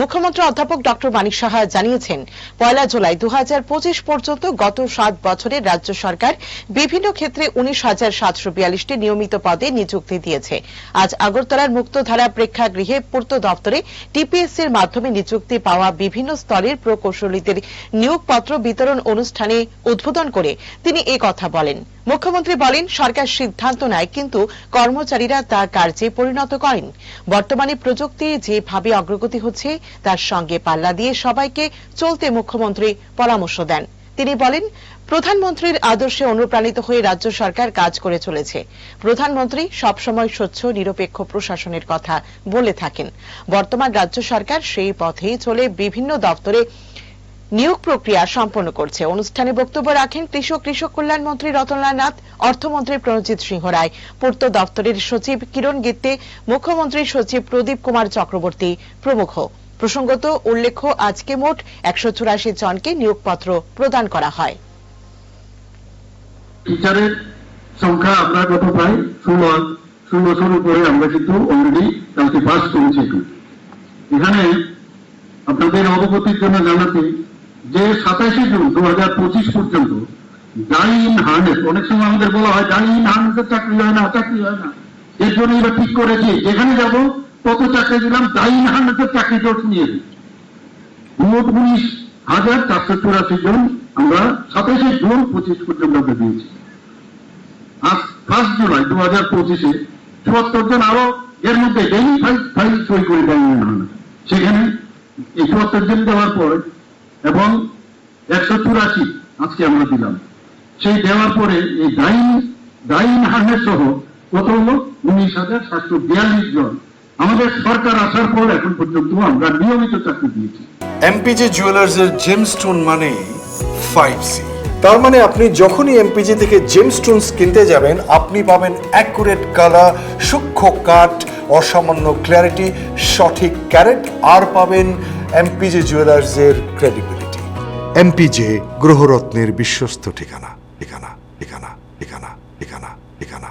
মুখ্যমন্ত্রী অধ্যাপক ডক্টর মানিক সাহা জানিয়েছেন, পয়লা জুলাই দু হাজার পঁচিশ পর্যন্ত গত সাত বছরে রাজ্য সরকার বিভিন্ন ক্ষেত্রে উনিশ হাজার সাতশো বিয়াল্লিশটি নিয়মিত পদে নিযুক্তি দিয়েছে। আজ আগরতলার মুক্তধারা প্রেক্ষাগৃহে পূর্ত দপ্তরে টিপিএসসির মাধ্যমে নিযুক্তি পাওয়া বিভিন্ন স্তরের প্রকৌশলীদের নিয়োগপত্র বিতরণ অনুষ্ঠানে উদ্বোধন করে তিনি এ কথা বলেন। মুখ্যমন্ত্রী বলেন, সরকার সিদ্ধান্ত নেয়, কিন্তু কর্মচারীরা তা কার্যে পরিণত করেন। বর্তমানে প্রযুক্তি যেভাবে অগ্রগতি হচ্ছে তার সঙ্গে পাল্লা দিয়ে সবাইকে চলতে মুখ্যমন্ত্রী পরামর্শ দেন। তিনি বলেন, প্রধানমন্ত্রীর আদর্শে অনুপ্রাণিত হয়ে রাজ্য সরকার কাজ করে চলেছে। প্রধানমন্ত্রী সবসময় স্বচ্ছ, নিরপেক্ষ প্রশাসনের কথা বলে থাকেন। বর্তমান রাজ্য সরকার সেই পথেই চলে বিভিন্ন দপ্তরে নিয়োগ প্রক্রিয়া সম্পন্ন করছে। অনুষ্ঠানে বক্তব্য রাখেন কৃষক কৃষক কল্যাণ মন্ত্রী রতনলাল নাথ, অর্থমন্ত্রী প্রণজিৎ সিংহ রায়, পূর্ত দপ্তরের সচিব কিরণ গিত্তে, মুখ্যমন্ত্রীর সচিব প্রদীপ কুমার চক্রবর্তী প্রমুখ। প্রসঙ্গত, উল্লেখ্য, আজকে মোট একশো চুরাশি জনকে নিয়োগপত্র প্রদান করা হয়। টিচারের সংখ্যা আমরা কত প্রায় ষোলো ষোলোশোর উপরে আমরা কিন্তু অলরেডি কালকে পাস করেছি এখানে। আপনাদের অবগতির জন্য জানাতে যে সাতাশে জুন দু হাজার পঁচিশ পর্যন্ত ডাই ইন অনেক সময় আমাদের বলা হয় ডাই ইন চাকরি হয় না, চাকরি হয় না। এর জন্য এবার ঠিক করেছি, যেখানে যাব কত চাকরি দিলাম ডাই ইন হার্নেসের চাকরি জোট নিয়ে মোট উনিশ হাজার চারশো চুরাশি জন আমরা সাতাশে জুন পঁচিশ পর্যন্ত আমরা দিয়েছি। আজ ফার্স্ট জুলাই দু হাজার পঁচিশে চুয়াত্তর জন আরও এর মধ্যে ডেইলি ফাইল সই করে দেয়। সেখানে এই চুয়াত্তর জন দেওয়ার পর এবং একশো চুরাশি আজকে আমরা দিলাম। সেই দেওয়ার পরে এই ডাইন ডাইন হার্নের সহ কত হলো? উনিশ হাজার সাতশো বিয়াল্লিশ জন। আমাদের সরকার আসার পর এখন পর্যন্ত আমরা নিয়মিত চাকরি দিয়েছি এমপিজে জুয়েলার্সের জেমস্টোন মানে ফাইভ সি তার মানে আপনি যখনই এমপিজি থেকে জেমস্টোনস কিনতে যাবেন আপনি পাবেন অ্যাকুরেট কালার সূক্ষ্ম কাট অসামান্য ক্ল্যারিটি সঠিক ক্যারেট আর পাবেন এমপিজে জুয়েলার্সের ক্রেডিবিলিটি এমপিজে গ্রহরত্নের বিশ্বস্ত ঠিকানা ঠিকানা।